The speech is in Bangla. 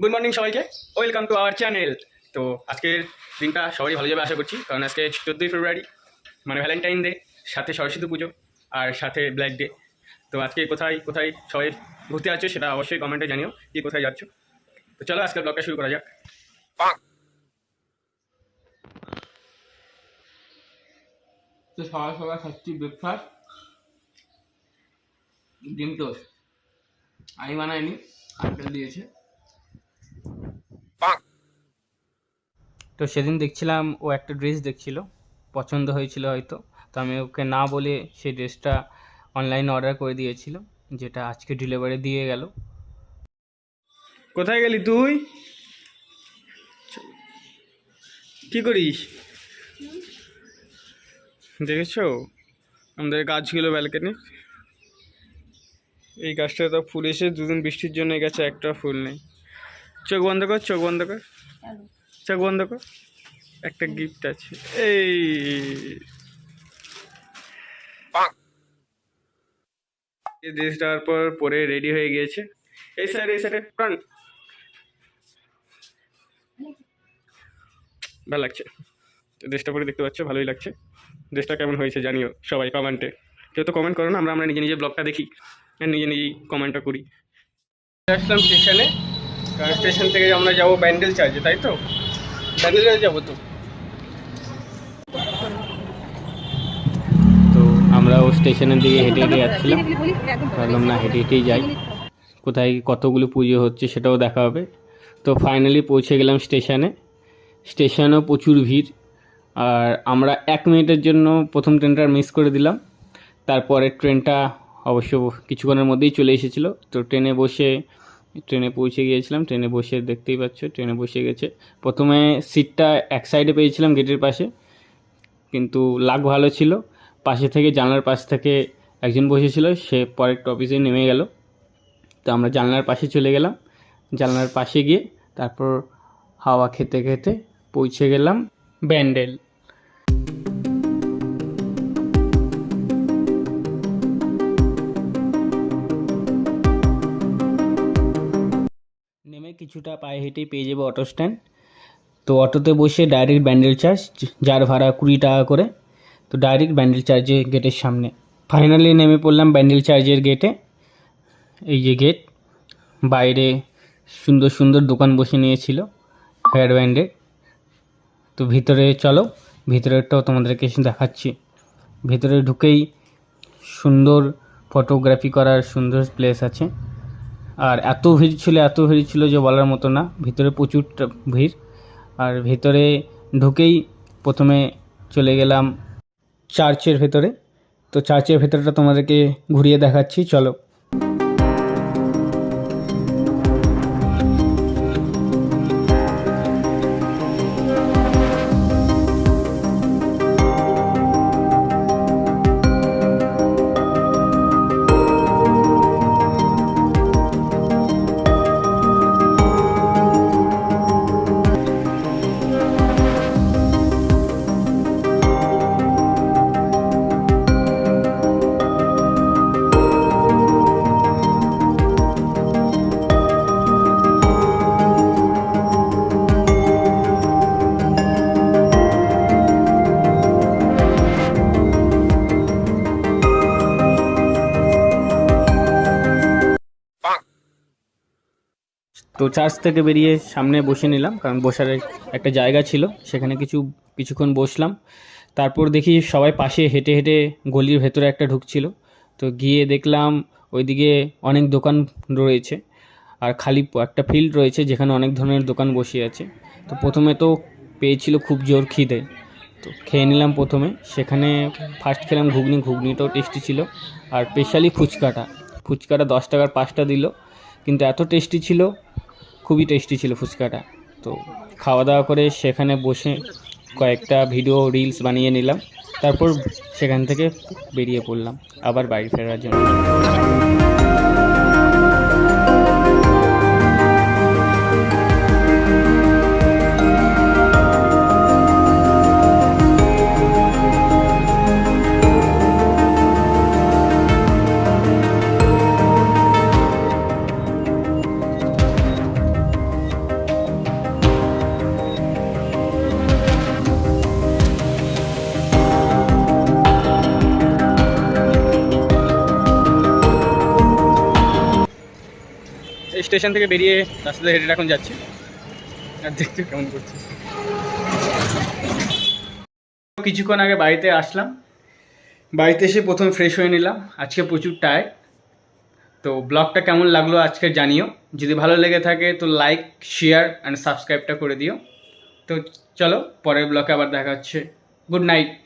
গুড মর্নিং সবাইকে। ওয়েলকাম টু আওয়ার চ্যানেল তো আজকের দিনটা সবারই ভালো যাবে আশা করছি। কারণ আজকে চোদ্দোই ফেব্রুয়ারি মানে ভ্যালেন্টাইন ডে সাথে সরস্বতী পুজো আর সাথে ব্ল্যাক ডে তো আজকে কোথায় কোথায় সবাই ঘুরতে যাচ্ছ সেটা অবশ্যই কমেন্টে জানিও কি কোথায় যাচ্ছ। তো চলো আজকের ব্লগটা শুরু করা যাক। তো সকাল সকাল খাচ্ছি ব্রেকফাস্ট ডিম টোস্ট। আমি বানাইনি আঙ্কেল দিয়েছে। তো সেদিন দেখছিলাম ও একটা ড্রেস দেখছিল পছন্দ হয়েছিল হয়তো। তো আমি ওকে না বলে সেই ড্রেসটা অনলাইনে অর্ডার করে দিয়েছিল যেটা আজকে ডেলিভারি দিয়ে গেল। কোথায় গেলি তুই? কি করিস? দেখেছ? আমাদের গাছগুলো ব্যালকানির এই গাছটা তো ফুল এসে দুদিন বৃষ্টির জন্য এই গাছে একটা ফুল নেই। চোখ বন্ধ কর চোখ বন্ধ কর। চোখ বন্ধ কর। একটা গিফট আছে। এই। এই ড্রেস দেওয়ার পর পরে রেডি হয়ে গিয়েছে। এই স্যার এই স্যারে প্রাণ ভালো লাগছে। ড্রেসটা পরে দেখতে পাচ্ছ ভালোই লাগছে। ড্রেসটা কেমন হয়েছে জানিও সবাই কমেন্টে কেউ তো কমেন্ট করো না আমরা আমরা নিজে নিজে ব্লগটা দেখি। আর নিজে নিজেই কমেন্টটা করি। আসলাম স্টেশনে স্টেশন থেকে আমরা যাব ব্যান্ডেল চার্জে তাই তো? যাব তো। আমরাও স্টেশনের দিকে হেঁটে হেঁটে যাচ্ছিলাম। ভাবলাম না হেঁটে হেঁটেই যাই। কোথায় কতগুলো পুজো হচ্ছে সেটাও দেখা হবে। তো ফাইনালি পৌঁছে গেলাম স্টেশনে। স্টেশনেও প্রচুর ভিড়। আর আমরা এক মিনিটের জন্য প্রথম ট্রেনটা মিস করে দিলাম। তারপরে ট্রেনটা অবশ্য কিছুক্ষণের মধ্যেই চলে এসেছিল। তো ট্রেনে বসে ট্রেনে পৌঁছে গিয়েছিলাম, ট্রেনে বসে দেখতেই পাচ্ছ, ট্রেনে বসে গেছে। প্রথমে সিটটা এক সাইডে পেয়েছিলাম গেটের পাশে, কিন্তু লাগ ভালো ছিল। পাশে থেকে, জানলার পাশ থেকে একজন বসেছিল, সে পরের টপিসে নেমে গেল। তো আমরা জানলার পাশে চলে গেলাম। জানলার পাশে গিয়ে তারপর হাওয়া খেতে খেতে পৌঁছে গেলাম ব্যান্ডেল। কিছুটা পায়ে হেঁটেই পেয়ে যাবে অটো স্ট্যান্ড তো অটোতে বসে ডাইরেক্ট ব্যান্ডেল চার্জ যার ভাড়া কুড়ি টাকা করে। তো ডাইরেক্ট ব্যান্ডেল চার্জের গেটের সামনে। ফাইনালি নেমে পড়লাম ব্যান্ডেল চার্জের গেটে এই যে গেট বাইরে সুন্দর সুন্দর দোকান বসে নিয়েছিল হেয়ার ব্যান্ডের তো ভিতরে চলো, ভিতরেরটাও তোমাদেরকে দেখাচ্ছি। ভিতরে ঢুকেই সুন্দর ফটোগ্রাফি করার সুন্দর প্লেস আছে। আর এত ভিড় ছিল, এত ভিড় ছিল যে বলার মতো না। ভিতরে প্রচুর ভিড়। আর ভেতরে ঢুকেই প্রথমে চলে গেলাম চার্চের ভেতরে। তো চার্চের ভেতরটা তোমাদেরকে ঘুরিয়ে দেখাচ্ছি। চলো। তো চার্চ থেকে বেরিয়ে সামনে বসে নিলাম, কারণ বসার একটা জায়গা ছিল, সেখানে কিছু, কিছুক্ষণ বসলাম। তারপর দেখি সবাই পাশে হেঁটে হেঁটে গলির ভেতরে একটা ঢুকছিল। তো গিয়ে দেখলাম ওইদিকে অনেক দোকান রয়েছে, আর খালি একটা ফিল্ড রয়েছে যেখানে অনেক ধরনের দোকান বসে আছে। তো প্রথমে তো পেয়েছিল খুব জোর খিদে, তো খেয়ে নিলাম প্রথমে। সেখানে ফার্স্ট খেলাম ঘুগনি, ঘুগনিটাও টেস্টি ছিল, আর স্পেশালি ফুচকাটা। ফুচকাটা দশ টাকার পাঁচটা দিল, কিন্তু এত টেস্টি ছিল খুবই টেস্টি ছিল ফুচকাটা। তো খাওয়া দাওয়া করে সেখানে বসে কয়েকটা ভিডিও রিলস বানিয়ে নিলাম। তারপর সেখান থেকে বেরিয়ে পড়লাম, আবার বাড়ি ফেরার জন্য। স্টেশন থেকে বেরিয়ে রাস্তাতে হেঁটে এখন যাচ্ছি। আর দেখতে কেমন করছি। কিছুক্ষণ আগে বাড়িতে আসলাম। বাড়িতে এসে প্রথম ফ্রেশ হয়ে নিলাম। আজকে প্রচুর টায়ার্ড তো ব্লগটা কেমন লাগল আজকে জানিও। যদি ভালো লেগে থাকে তো লাইক শেয়ার অ্যান্ড সাবস্ক্রাইবটা করে দিও। তো চলো পরের ব্লগে আবার দেখা হচ্ছে। Good night